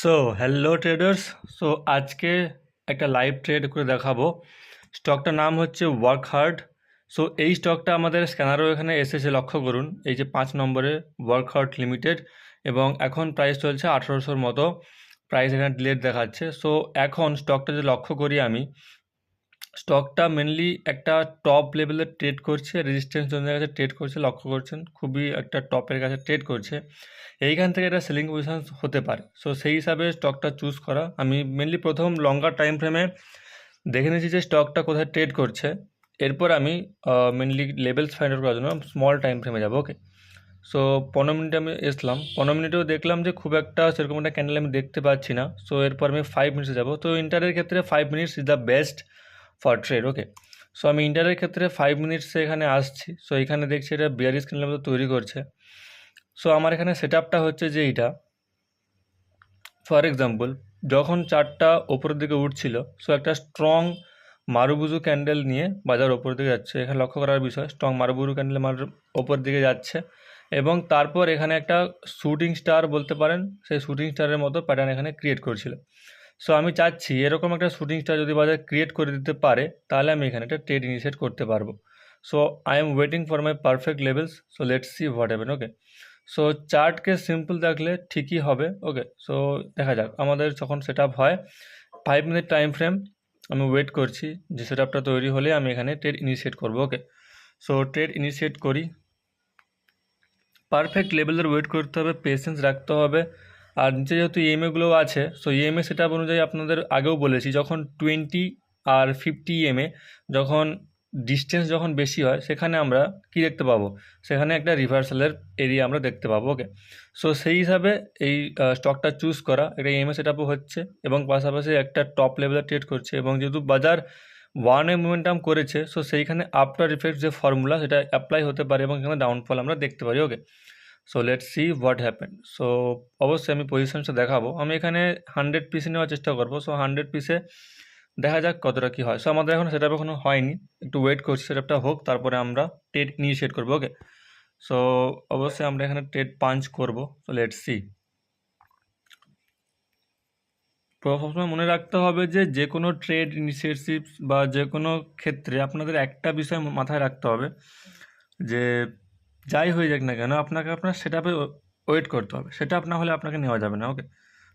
So hello traders so আজকে একটা live trade করে দেখাবো। স্টকটার নাম হচ্ছে ওয়ার্ক হার্ড সো এই স্টকটা আমাদের স্ক্যানারও এখানে এসেছে, লক্ষ্য করুন। এই যে পাঁচ নম্বরে ওয়ার্ক হার্ড লিমিটেড এবং এখন প্রাইস চলছে আঠেরোশোর মতো। প্রাইস এখানে ডিলেট দেখাচ্ছে। সো এখন স্টকটা যদি লক্ষ্য করি আমি স্টকটা মেনলি একটা টপ লেভেলের ট্রেড করছে রেজিস্ট্যান্স জোনের কাছে ট্রেড করছে, লক্ষ্য করছেন, খুবই একটা টপের কাছে ট্রেড করছে। এইখান থেকে এটা সেলিং পজিশন হতে পারে। সো সেই হিসাবে স্টকটা চুজ করা। আমি মেনলি প্রথম লঙ্গার টাইম ফ্রেমে দেখে নিয়েছি যে স্টকটা কোথায় ট্রেড করছে। এরপর আমি মেনলি লেভেলস ফাইন্ড আউট করার জন্য স্মল টাইম ফ্রেমে যাব ওকে সো পনেরো মিনিটে আমি এসলাম। পনেরো মিনিটেও দেখলাম যে খুব একটা সেরকম একটা ক্যান্ডেল আমি দেখতে পাচ্ছি না। সো এরপর আমি ফাইভ মিনিটসে যাব। তো ইন্টারের ক্ষেত্রে five minutes is the best for trade okay so আমি ইন্টারের ক্ষেত্রে ফাইভ মিনিটসে এখানে আসছি। সো এখানে দেখছি এটা বিয়ারিস ক্যান্ডেলের মতো তৈরি করছে। সো আমার এখানে সেট হচ্ছে যে এইটা। ফর এক্সাম্পল যখন চারটা ওপরের দিকে উঠছিল সো একটা স্ট্রং মারুবুজু ক্যান্ডেল নিয়ে বাজার ওপর দিকে যাচ্ছে। এখানে লক্ষ্য করার বিষয় স্ট্রং মারুবুজু ক্যান্ডেল মার ওপর দিকে যাচ্ছে এবং তারপর এখানে একটা শুটিং স্টার বলতে পারেন, সেই শুটিং স্টারের মতো প্যাটার্ন এখানে ক্রিয়েট করছিল। সো আমি চাচ্ছি এরকম একটা শুটিং স্টার যদি বাজার ক্রিয়েট করে দিতে পারে, তাহলে আমি এখানে একটা ট্রেড ইনিশিয়েট করতে পারব। So I am waiting for my perfect levels so let's see what happen okay so চার্টকে simple দেখলে ঠিকই হবে ওকে সো দেখা যাক, আমাদের যখন সেট হয় ফাইভ মিনিট টাইম ফ্রেম আমি ওয়েট করছি যে সেট আপটা তৈরি হলে আমি এখানে ট্রেড ইনিশিয়েট করব ওকে সো ট্রেড ইনিশিয়েট করি। পারফেক্ট লেভেলের ওয়েট করতে হবে পেশেন্স রাখতে হবে। আর নিচে যেহেতু ইএমএগুলো আছে সো ইএমএ সেট অনুযায়ী আপনাদের আগেও বলেছি, যখন টোয়েন্টি আর ফিফটি ইএমএ যখন ডিস্টেন্স যখন বেশি হয়, সেখানে আমরা কি দেখতে পাবো? সেখানে একটা রিভার্সালের এরিয়া আমরা দেখতে পাবো ওকে সো সেই হিসাবে এই স্টকটা চুজ করা একটা ইএমএ সেট হচ্ছে এবং পাশাপাশি একটা টপ লেভেলের ট্রেড করছে এবং যেহেতু বাজার ওয়ানে মোমেন্টাম করেছে সো সেইখানে আফটার ইফেক্ট যে ফর্মুলা সেটা অ্যাপ্লাই হতে পারে এবং এখানে ডাউনফল আমরা দেখতে পারি okay so let see what happen so অবশ্যই আমি পজিশনসটা দেখাবো। আমি এখানে হান্ড্রেড পিসে নেওয়ার চেষ্টা করব। সো হান্ড্রেড পিসে দেখা যাক কতটা কী হয়। সো আমাদের এখন সেটা এখনও হয়নি। একটু ওয়েট করছি সেটআপটা হোক, তারপরে আমরা টেট ইনিশিয়েট করব ওকে সো অবশ্যই আমরা এখানে টেট পাঞ্চ করব। সো লেট সি সবসময় মনে রাখতে হবে যে যে কোনো ট্রেড ইনিশিয়েটিভ বা যে কোনো ক্ষেত্রে আপনাদের একটা বিষয় মাথায় রাখতে হবে যে যাই হয়ে যাক না কেন, আপনাকে আপনার সেটাপে ওয়েট করতে হবে। সেটা না হলে আপনাকে নেওয়া যাবে না ওকে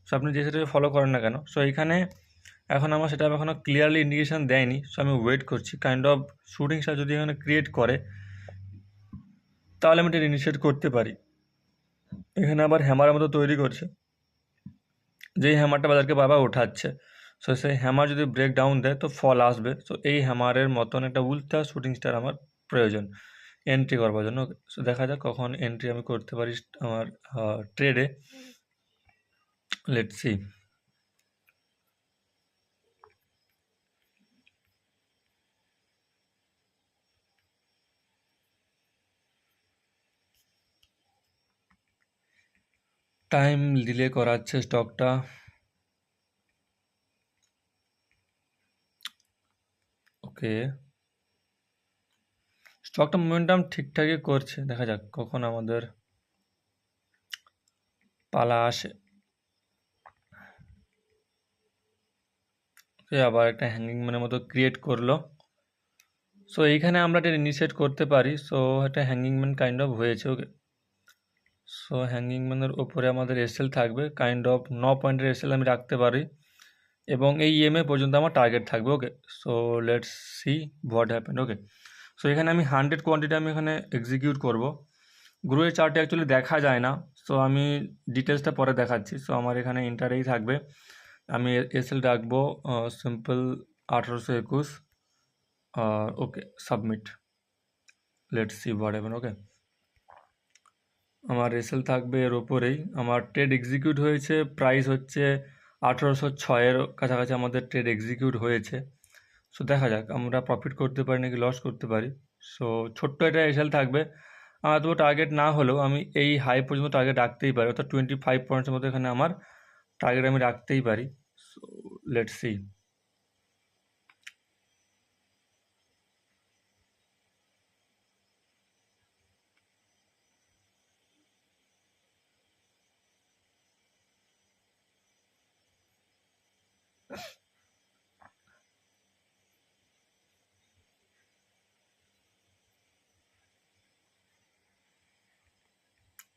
সো আপনি যে সেটাকে ফলো করেন না কেন সো এখানে এখন আমার সেটা এখনও ক্লিয়ারলি ইন্ডিকেশান দেয়নি সো আমি ওয়েট করছি। কাইন্ড অফ শুটিং স্টার যদি এখানে ক্রিয়েট করে, তাহলে আমি এটা ইনিশিয়েট করতে পারি। এখানে আবার হ্যামারের মতো তৈরি করছে। যেই হ্যামারটা বাজারকে বাবা ওঠাচ্ছে সো সেই হ্যামার যদি ব্রেক ডাউন দেয়, তো ফল আসবে। সো এই হ্যামারের মতন একটা উল্টা শুটিং স্টার আমার প্রয়োজন। এন্ট্রি করবার জন্য। দেখা যাক কখন এন্ট্রি আমি করতে পারি আমার ট্রেডে লেট সি টাইম ডিলে করাচ্ছে স্টকটা ওকে স্টকটা মোমেন্টাম ঠিকঠাকই করছে। দেখা যাক কখন আমাদের পালা আসে। আবার একটা হ্যাঙ্গিং ম্যানের মতো ক্রিয়েট করল। সো এইখানে আমরা এটা ইনিশিয়েট করতে পারি। সো একটা হ্যাঙ্গিং ম্যান কাইন্ড অফ হয়েছে ওকে সো হ্যাঙ্গিং ম্যানের ওপরে আমাদের এসএল থাকবে। কাইন্ড অফ ন পয়েন্টের এসএল আমি রাখতে পারি। এবং এই ইএমএ পর্যন্ত আমার টার্গেট থাকবে okay so let's see what happen okay so এখানে আমি হান্ড্রেড কোয়ান্টিটি আমি এখানে এক্সিকিউট করব। গ্রুয়ের চার্টে অ্যাকচুয়ালি দেখা যায় না। সো আমি ডিটেলসটা পরে দেখাচ্ছি। সো আমার এখানে ইন্টারেই থাকবে। আমি এসএল রাখব সিম্পল আঠারোশো একুশ okay submit let's see what happen okay আমার এসএল থাকবে এর ওপরেই আমার ট্রেড এক্সিকিউট হয়েছে প্রাইস হচ্ছে আঠেরোশো ছয়ের কাছাকাছি আমাদের ট্রেড এক্সিকিউট হয়েছে। সো দেখা যাক, আমরা প্রফিট করতে পারি নাকি লস করতে পারি। সো ছোট্ট একটা এসএল থাকবে। আমার তো টার্গেট না হলেও আমি এই হাই পর্যন্ত টার্গেট রাখতেই পারি, অর্থাৎ টোয়েন্টি ফাইভ পয়েন্টসের মধ্যে এখানে আমার টার্গেট আমি রাখতেই পারি। So let see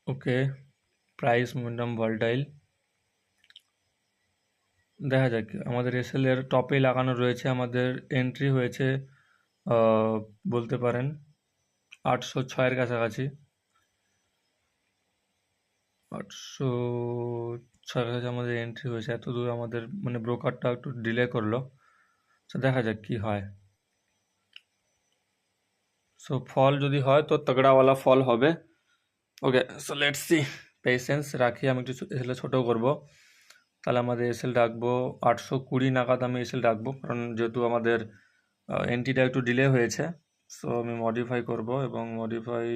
okay price momentum volatile দেখা যাক, আমাদের এসএল এর টপে লাগানো রয়েছে, আমাদের এন্ট্রি হয়েছে বলতে পারেন আটশো ছয়ের কাছাকাছি। আটশো ছয়ের কাছাকাছি আমাদের এন্ট্রি হয়েছে, এত দূর আমাদের মানে ব্রোকারটা একটু ডিলে করল। তো দেখা যাক কি হয়। সো ফল যদি হয় তো তগড়াওয়ালা ফল হবে। Okay so let's see patience রাখি, আমি একটু এসএল ছোট করব। তাহলে আমাদের এসএল ডাকবো। আটশো কুড়ি নাগাদ আমি এসএল ডাকবো, কারণ যেহেতু আমাদের এন্ট্রিটা একটু ডিলে হয়েছে সো আমি মডিফাই করব এবং modify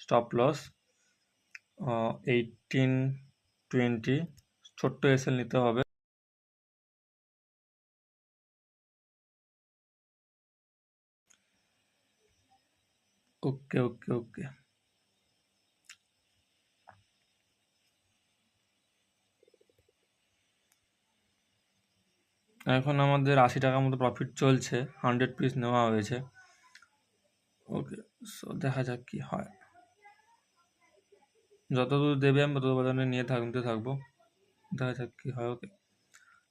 stop loss eighteen twenty ছোট্ট এসএল নিতে হবে। ওকে ওকে ওকে এখন আমাদের আশি টাকার মতো প্রফিট চলছে হান্ড্রেড পিস নেওয়া হয়েছে। ওকে সো দেখা যাক কি হয়। যত দূর দেবে আমি তত বাজারে নিয়ে থাকতে থাকব। দেখা যাক কি হয় ওকে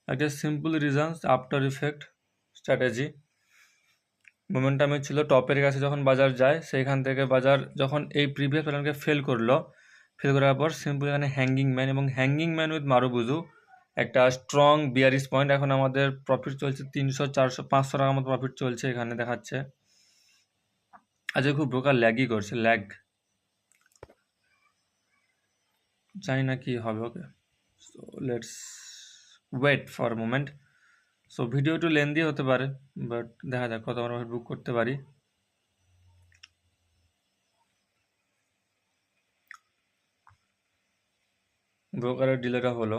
একটা simple reasons after effect strategy মোমেন্টামে ছিল টপের কাছে যখন বাজার যায়, সেইখান থেকে বাজার যখন এই প্রিভিয়াস প্যাটার্নকে ফেল করল ফেল করার পর সিম্পল এখানে হ্যাঙ্গিং ম্যান এবং হ্যাঙ্গিং ম্যান উইথ মারুবুজু একটা স্ট্রং বিয়ারিশ পয়েন্ট এখন আমাদের প্রফিট চলছে তিনশো, চারশো, পাঁচশো টাকার মতো প্রফিট চলছে এখানে দেখাচ্ছে। আজকে খুব ব্রোকার ল্যাগই করছে ল্যাগ জানি না কি হবে okay. So let's wait for moment so video একটু লেন্দি হতে পারে বাট দেখা যাক কত আমরা বুক করতে পারি। ব্রোকারের ডিলেটা হলো।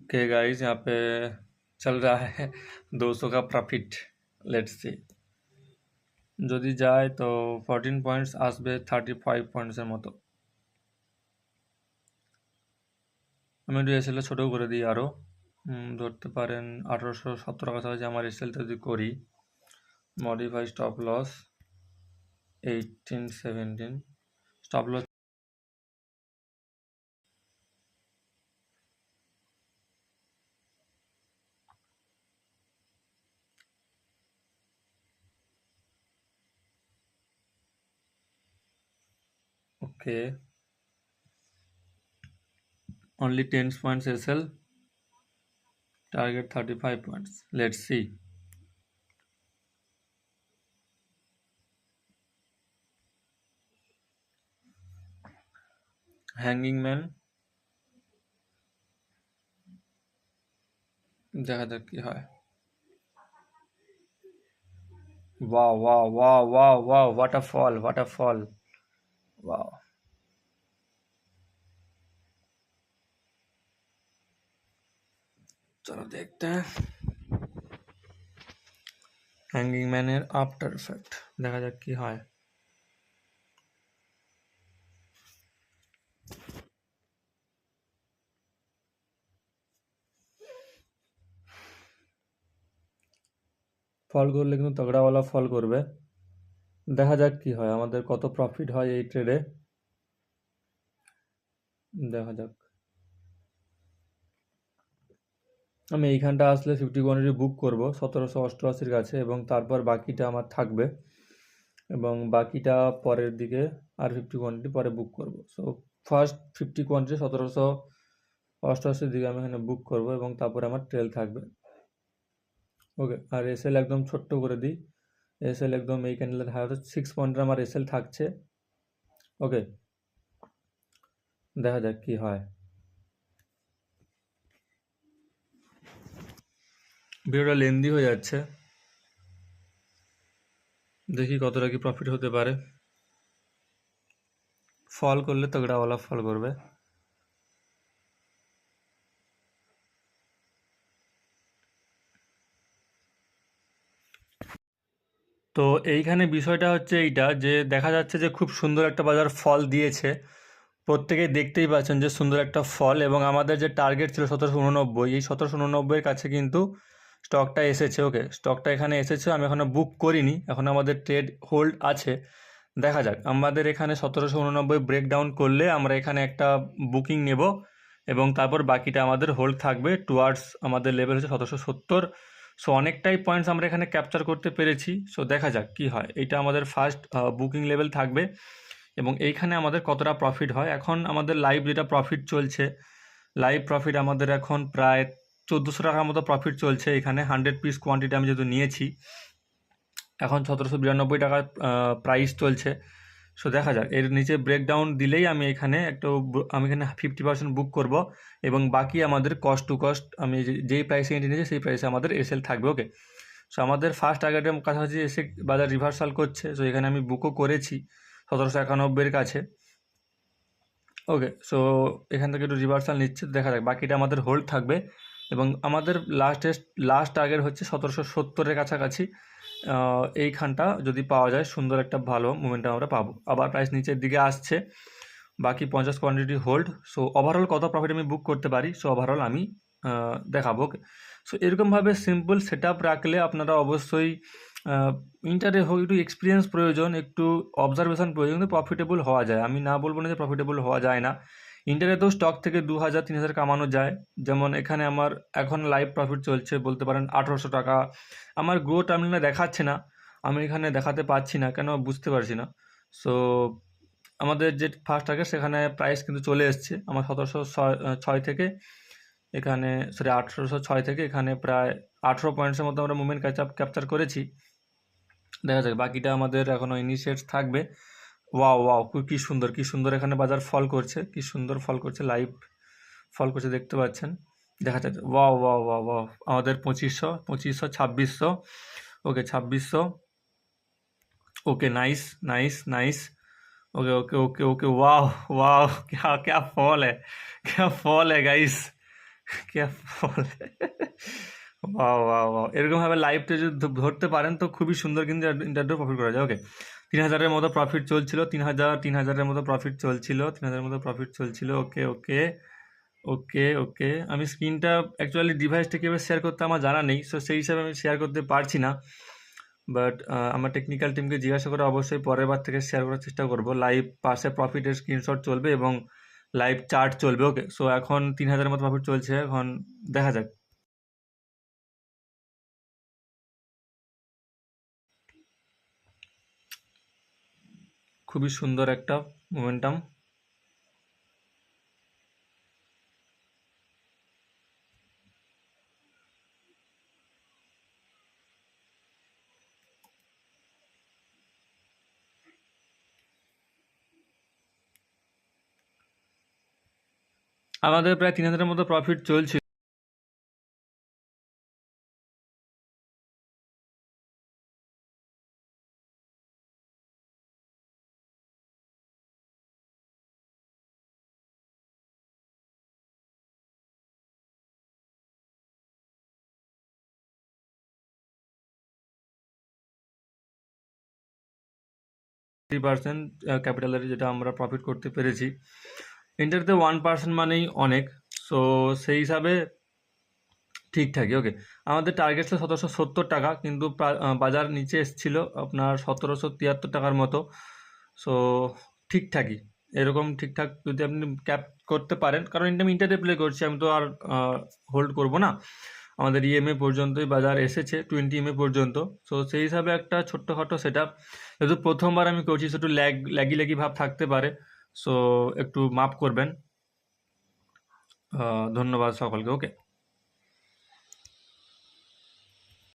ओके गाइस यहाँ पे चल रहा है 200 का প্রফিট লেটস সি যদি যায় তো ফোরটিন পয়েন্টস আসবে থার্টি ফাইভ পয়েন্টসের মতো আমি একটু এসএলটা ছোটো করে দিই আরও ধরতে পারেন আঠারোশো সতেরো কাছাকাছি আমার এসএলটা যদি করি modify stop loss eighteen seventeen stop loss Okay. Only 10 points SL. Target 35 points. Let's see. Hanging man দেখা যাক কি হয় wow wow wow wow wow what a fall what a fall Wow. चलो देखते हैं। हैंगिंग मैनर आफ्टर इफ़ेक्ट देखा जाए कि हाँ फल कर लेकिन तो तगड़ा वाला फल करबे দেখা যাক কি হয়, আমাদের কত প্রফিট হয় এই ট্রেডে দেখা যাক। আমি এইখানটা আসলে ফিফটি কোয়ান্টিটি বুক করব, সতেরোশো অষ্টআশির কাছে, এবং তারপর বাকিটা আমার থাকবে। এবং বাকিটা পরের দিকে আর ফিফটি কোয়ান্টিটি পরে বুক করব। সো ফার্স্ট ফিফটি কোয়ান্টিটি সতেরোশো অষ্টআশির দিকে আমি এখানে বুক করব, এবং তারপরে আমার ট্রেল থাকবে। ওকে আর এসএল একদম ছোট্ট করে দিই। এসএল একদম এই ক্যান্ডেলের হাই সিক্স পয়েন্টের আমার এসএল থাকছে। ওকে দেখা যাক কি হয়। ভিডিওটা লেন্দি হয়ে যাচ্ছে। দেখি কতটা কি প্রফিট হতে পারে। ফল করলে তগড়াওয়ালা ফল করবে। তো এইখানে বিষয়টা হচ্ছে এইটা যে দেখা যাচ্ছে যে খুব সুন্দর একটা বাজার ফল দিয়েছে। প্রত্যেকেই দেখতেই পাচ্ছেন যে সুন্দর একটা ফল এবং আমাদের যে টার্গেট ছিল সতেরোশো উননব্বই, এই সতেরোশো উননব্বইয়ের কাছে কিন্তু স্টকটা এসেছে, ওকে? স্টকটা এখানে এসেছে, আমি এখনও বুক করিনি, এখন আমাদের ট্রেড হোল্ড আছে। দেখা যাক, আমাদের এখানে সতেরোশো উননব্বই ব্রেকডাউন করলে আমরা এখানে একটা বুকিং নেব এবং তারপর বাকিটা আমাদের হোল্ড থাকবে টুয়ার্ডস আমাদের লেভেল হচ্ছে সতেরোশো সত্তর। সো অনেকটাই পয়েন্টস আমরা এখানে ক্যাপচার করতে পেরেছি। সো দেখা যাক কি হয়। এটা আমাদের ফার্স্ট বুকিং লেভেল থাকবে। এবং এইখানে আমাদের কতটা প্রফিট হয়। এখন আমাদের লাইভ যেটা প্রফিট চলছে লাইভ প্রফিট আমাদের এখন প্রায় চোদ্দোশো টাকার মতো প্রফিট চলছে। এখানে হান্ড্রেড পিস কোয়ান্টিটি আমি যেহেতু নিয়েছি, এখন সতেরোশো বিরানব্বই টাকার প্রাইস চলছে। সো দেখা যাক। এর নিচে ব্রেকডাউন দিলেই আমি এখানে একটু আমি এখানে ফিফটি পার্সেন্ট বুক করব এবং বাকি আমাদের কস্ট টু কস্ট আমি যেই প্রাইসে এন্ট্রি নিয়েছি সেই প্রাইসে আমাদের এসএল থাকবে ওকে সো আমাদের ফার্স্ট টার্গেটের কাছাকাছি এসে বাজার রিভার্সাল করছে। সো এখানে আমি বুকও করেছি সতেরোশো একানব্বইয়ের কাছে। ওকে সো এখান থেকে একটু রিভার্সাল নিচ্ছে, দেখা যাক। বাকিটা আমাদের হোল্ড থাকবে এবং আমাদের লাস্টেস্ট লাস্ট টার্গেট হচ্ছে সতেরোশো সত্তরের কাছাকাছি। এইখানটা যদি পাওয়া যায় সুন্দর একটা ভালো মুভমেন্ট আমরা পাবো। আবার প্রাইস নিচের দিকে আসছে, বাকি পঞ্চাশ কোয়ান্টিটি হোল্ড সো ওভারঅল কত প্রফিট আমি বুক করতে পারি? সো ওভারঅল আমি দেখাবো সো এরকমভাবে সিম্পল সেট রাখলে আপনারা অবশ্যই ইন্টারে হোক, একটু এক্সপিরিয়েন্স প্রয়োজন, একটু অবজারভেশন প্রয়োজন প্রফিটেবল হওয়া যায়। আমি না বলব না যে প্রফিটেবল হওয়া যায় না। ইন্টারেতেও স্টক থেকে দু হাজার, তিন হাজার কামানো যায়। যেমন এখানে আমার এখন লাইভ প্রফিট চলছে, বলতে পারেন আঠেরোশো টাকা। আমার গ্রো টার্মিনালে দেখাচ্ছে না, আমি এখানে দেখাতে পারছি না, কেন বুঝতে পারছি না। সো আমাদের যে ফার্স্ট টার্গেট সেখানে প্রাইস কিন্তু চলে এসছে। আমার সতেরোশো ছয় থেকে এখানে সরি আঠেরোশো ছয় থেকে এখানে প্রায় আঠেরো পয়েন্টসের মতো আমরা মুভমেন্ট ক্যাপচার করেছি। দেখা যাক, বাকিটা আমাদের এখনও ইনিশিয়েটস থাকবে। ওয়াও ওয়াও কী- কি সুন্দর কি সুন্দর এখানে বাজার ফল করছে কি সুন্দর ফল করছে লাইভ ফল করছে দেখতে পাচ্ছেন দেখা যাচ্ছে ওয়াও ওয়াও ওয়াও ওয়াও আমাদের পঁচিশশো পঁচিশশো ছাব্বিশশো ওকে ছাব্বিশশো okay nice nice nice okay okay okay okay वाह वाह क्या क्या फॉल है क्या फॉल है गाइस क्या ফল ওয়াও ওয়াও ওয়াও এরকমভাবে লাইভটা যদি ধ- ধরতে পারেন তো খুবই সুন্দর কিন্তু ইন্টারভিউ প্রফিট করা যায় ওকে তিন হাজারের মতো প্রফিট চলছিল, তিন হাজার, তিন হাজারের মতো প্রফিট চলছিল, তিন হাজারের মতো প্রফিট চলছিল। ওকে ওকে ওকে ওকে। আমি স্ক্রিনটা অ্যাকচুয়ালি ডিভাইসটা কীভাবে শেয়ার করতে আমার জানা নেই সো সেই হিসাবে আমি শেয়ার করতে পারছি না। বাট আমার টেকনিক্যাল টিমকে জিজ্ঞাসা করে অবশ্যই পরের বার থেকে শেয়ার করার চেষ্টা করব। লাইভ পাশে প্রফিটের স্ক্রিনশট চলবে এবং লাইভ চার্ট চলবে ওকে সো এখন তিন হাজারের মতো প্রফিট চলছে, এখন দেখা যাক। খুবই সুন্দর একটা মোমেন্টাম আমাদের প্রায় তিন হাজারের মতো প্রফিট চলছে। থ্রি পার্সেন্ট ক্যাপিটালের যেটা আমরা প্রফিট করতে পেরেছি। ইন্টারতে ওয়ান পার্সেন্ট মানেই অনেক। সো সেই হিসাবে ঠিকঠাকই ওকে আমাদের টার্গেট ছিল সতেরোশো সত্তর টাকা, কিন্তু বাজার নিচে এসেছিল আপনার সতেরোশো তিয়াত্তর টাকার মতো। সো ঠিকঠাকই এরকম ঠিকঠাক যদি আপনি ক্যাপ করতে পারেন, কারণ এটা আমি ইন্টারডে প্লে করছি, আমি তো আর হোল্ড করব না। আমাদের ইএমএ পর্যন্তই বাজার এসেছে টোয়েন্টি ইএমএ পর্যন্ত। সো সেই হিসাবে একটা ছোট্টখাটো সেট আপ যেহেতু প্রথমবার আমি করছি একটু ল্যাগ ল্যাগি ল্যাগি ভাব থাকতে পারে। সো একটু মাপ করবেন। ধন্যবাদ সকলকে ওকে